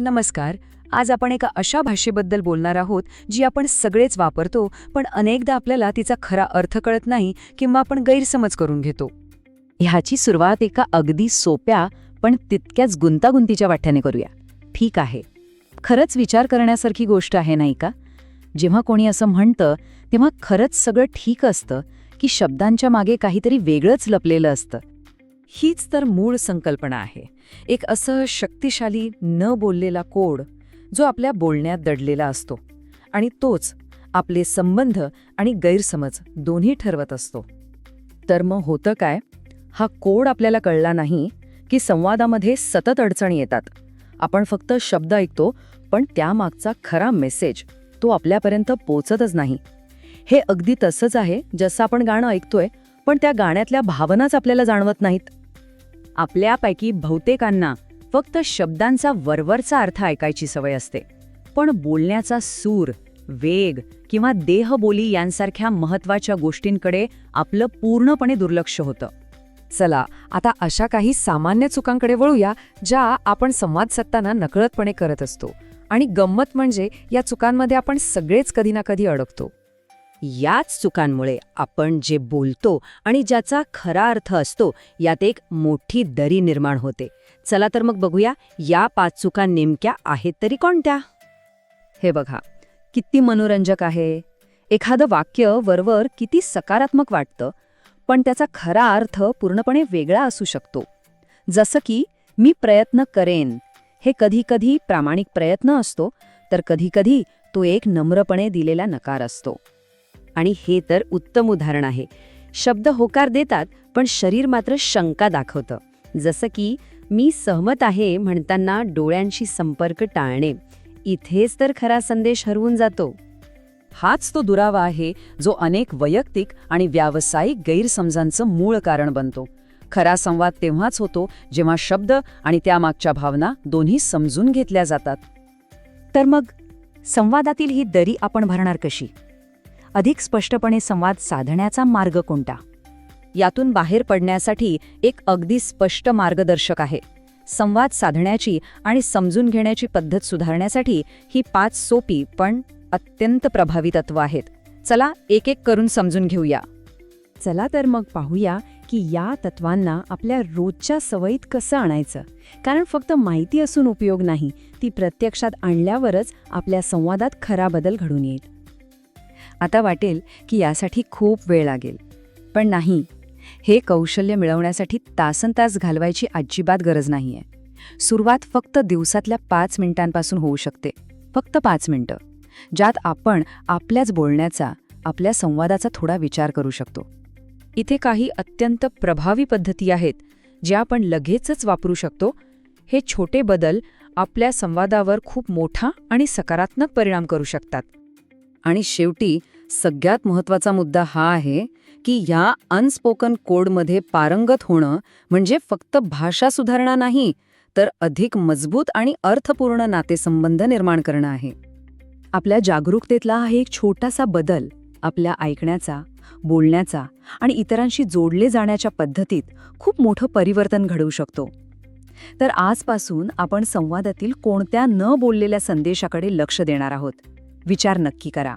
नमस्कार. आज आपण एका अशा भाषेबद्दल बोलणार आहोत जी आपण सगळेच वापरतो पण अनेकदा आपल्याला तिचा खरा अर्थ कळत नाही किंवा आपण गैरसमज करून घेतो. ह्याची सुरुवात एका अगदी सोप्या पण तितक्याच गुंतागुंतीच्या वाट्याने करूया. ठीक आहे. खरंच विचार करण्यासारखी गोष्ट आहे नाही का? जेव्हा कोणी असं म्हणतं तेव्हा खरंच सगळं ठीक असतं की शब्दांच्या मागे काहीतरी वेगळंच लपलेलं असतं. हीच तर मूळ संकल्पना आहे. एक असं शक्तिशाली न बोललेला कोड जो आपल्या बोलण्यात दडलेला असतो. आणि तोच आपले संबंध आणि गैरसमज दोन्ही ठरवत असतो. तर मग होतं काय? हा कोड आपल्याला कळला नाही की संवादामध्ये सतत अडचणी येतात. आपण फक्त शब्द ऐकतो पण त्यामागचा खरा मेसेज तो आपल्यापर्यंत पोचतच नाही. हे अगदी तसंच आहे जसं आपण गाणं ऐकतोय पण त्या गाण्यातल्या भावनाच आपल्याला जाणवत नाहीत. आपल्यापैकी बहुतेकांना फक्त शब्दांचा वरवरचा अर्थ ऐकायची सवय असते. पण बोलण्याचा सूर वेग किंवा देहबोली यांसारख्या महत्त्वाच्या गोष्टींकडे आपलं पूर्णपणे दुर्लक्ष होतं. चला आता अशा काही सामान्य चुकांकडे वळूया ज्या आपण संवाद साधताना नकळतपणे करत असतो. आणि गंमत म्हणजे या चुकांमध्ये आपण सगळेच कधी ना कधी अडकतो. याच चुकांमुळे आपण जे बोलतो आणि ज्याचा खरा अर्थ असतो यात एक मोठी दरी निर्माण होते. चला तर मग बघूया या पाच चुका नेमक्या आहेत तरी कोणत्या? हे बघा किती मनोरंजक आहे. एखादं वाक्य वरवर किती सकारात्मक वाटतं पण त्याचा खरा अर्थ पूर्णपणे वेगळा असू शकतो. जसं की मी प्रयत्न करेन. हे कधीकधी प्रामाणिक प्रयत्न असतो तर कधीकधी तो एक नम्रपणे दिलेला नकार असतो. आणि हे तर उत्तम उदाहरण आहे. शब्द होकार देतात पण शरीर मात्र शंका दाखवतं. जसं की मी सहमत आहे म्हणताना डोळ्यांशी संपर्क टाळणे. इथेच तर खरा संदेश हरवून जातो. हाच तो दुरावा आहे जो अनेक वैयक्तिक आणि व्यावसायिक गैरसमजांचं मूळ कारण बनतो. खरा संवाद तेव्हाच होतो जेव्हा शब्द आणि त्यामागच्या भावना दोन्ही समजून घेतल्या जातात. तर मग संवादातील ही दरी आपण भरणार कशी? अधिक स्पष्टपणे संवाद साधण्याचा मार्ग कोणता? यातून बाहेर पडण्यासाठी एक अगदी स्पष्ट मार्गदर्शक आहे. संवाद साधण्याची आणि समजून घेण्याची पद्धत सुधारण्यासाठी ही पाच सोपी पण अत्यंत प्रभावी तत्व आहेत. चला एक एक करून समजून घेऊया. चला तर मग पाहूया की या तत्वांना आपल्या रोजच्या सवयीत कसं आणायचं? कारण फक्त माहिती असून उपयोग नाही ती प्रत्यक्षात आणल्यावरच आपल्या संवादात खरा बदल घडून येईल. आता वाटेल की यासाठी खूप वेळ लागेल. पण नाही हे कौशल्य मिळवण्यासाठी तासन तास घालवायची अजिबात गरज नाहीये. सुरुवात फक्त दिवसातल्या पाच मिनिटांपासून होऊ शकते. फक्त पाच मिनिटं ज्यात आपण आपल्याच बोलण्याचा आपल्या संवादाचा थोडा विचार करू शकतो. इथे काही अत्यंत प्रभावी पद्धती आहेत ज्या आपण लगेचच वापरू शकतो. हे छोटे बदल आपल्या संवादावर खूप मोठा आणि सकारात्मक परिणाम करू शकतात. आणि शेवटी सगळ्यात महत्त्वाचा मुद्दा हा आहे की या अनस्पोकन कोडमध्ये पारंगत होणं म्हणजे फक्त भाषा सुधारणा नाही तर अधिक मजबूत आणि अर्थपूर्ण नातेसंबंध निर्माण करणं आहे. आपल्या जागरूकतेतला हा एक छोटासा बदल आपल्या ऐकण्याचा बोलण्याचा आणि इतरांशी जोडले जाण्याच्या पद्धतीत खूप मोठं परिवर्तन घडवू शकतो. तर आजपासून आपण संवादातील कोणत्या न बोललेल्या संदेशाकडे लक्ष देणार आहोत. विचार नक्की करा.